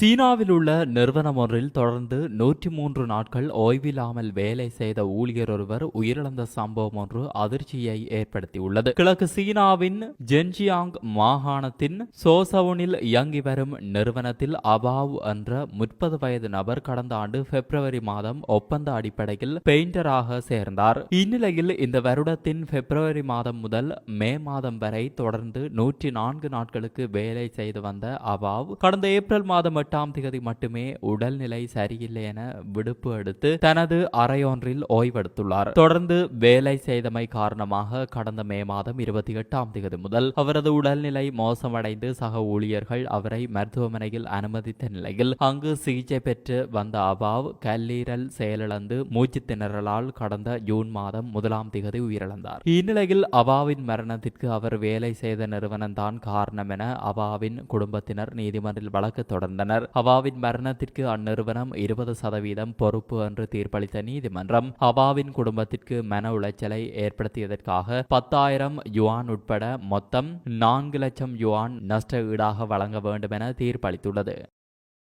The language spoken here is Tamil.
சீனாவில் உள்ள நிறுவனம் ஒன்றில் தொடர்ந்து நூற்றி மூன்று நாட்கள் ஓய்வில்லாமல் வேலை செய்த ஊழியர் ஒருவர் உயிரிழந்த சம்பவம் ஒன்று அதிர்ச்சியை ஏற்படுத்தியுள்ளது. கிழக்கு சீனாவின் ஜென்ஜியாங் மாகாணத்தின் சோசவுனில் இயங்கி வரும் நிறுவனத்தில் அபாவ் என்ற முப்பது வயது நபர் கடந்த ஆண்டு பிப்ரவரி மாதம் ஒப்பந்த அடிப்படையில் பெயிண்டராக சேர்ந்தார். இந்நிலையில் இந்த வருடத்தின் பிப்ரவரி மாதம் முதல் மே மாதம் வரை தொடர்ந்து நூற்றி நான்கு நாட்களுக்கு வேலை செய்து வந்த அபாவ் கடந்த ஏப்ரல் மாதம் பதினெட்டாம் திகதி மட்டுமே உடல்நிலை சரியில்லை என விடுப்பு எடுத்து தனது அறையொன்றில் ஓய்வெடுத்துள்ளார். தொடர்ந்து வேலை செய்தமை காரணமாக கடந்த மே மாதம் இருபத்தி எட்டாம் தேதி முதல் அவரது உடல்நிலை மோசமடைந்து சக ஊழியர்கள் அவரை மருத்துவமனையில் அனுமதித்த நிலையில் அங்கு சிகிச்சை பெற்று வந்த அபாவ் கல்லீரல் செயலிழந்து மூச்சு திணறலால் கடந்த ஜூன் மாதம் முதலாம் திகதி உயிரிழந்தார். இந்நிலையில் அபாவின் மரணத்திற்கு அவர் வேலை செய்த நிறுவனம் தான் காரணம் என அபாவின் குடும்பத்தினர் நீதிமன்றில் வழக்கு தொடர்ந்தனர். அபாவின் மரணத்திற்கு அந்நிறுவனம் இருபது சதவீதம் பொறுப்பு என்று தீர்ப்பளித்த நீதிமன்றம் ஹவாவின் குடும்பத்திற்கு மன உளைச்சலை ஏற்படுத்தியதற்காக பத்தாயிரம் யுவான் உட்பட மொத்தம் நான்கு லட்சம் யுவான் நஷ்ட ஈடாக வழங்க வேண்டும் என தீர்ப்பளித்துள்ளது.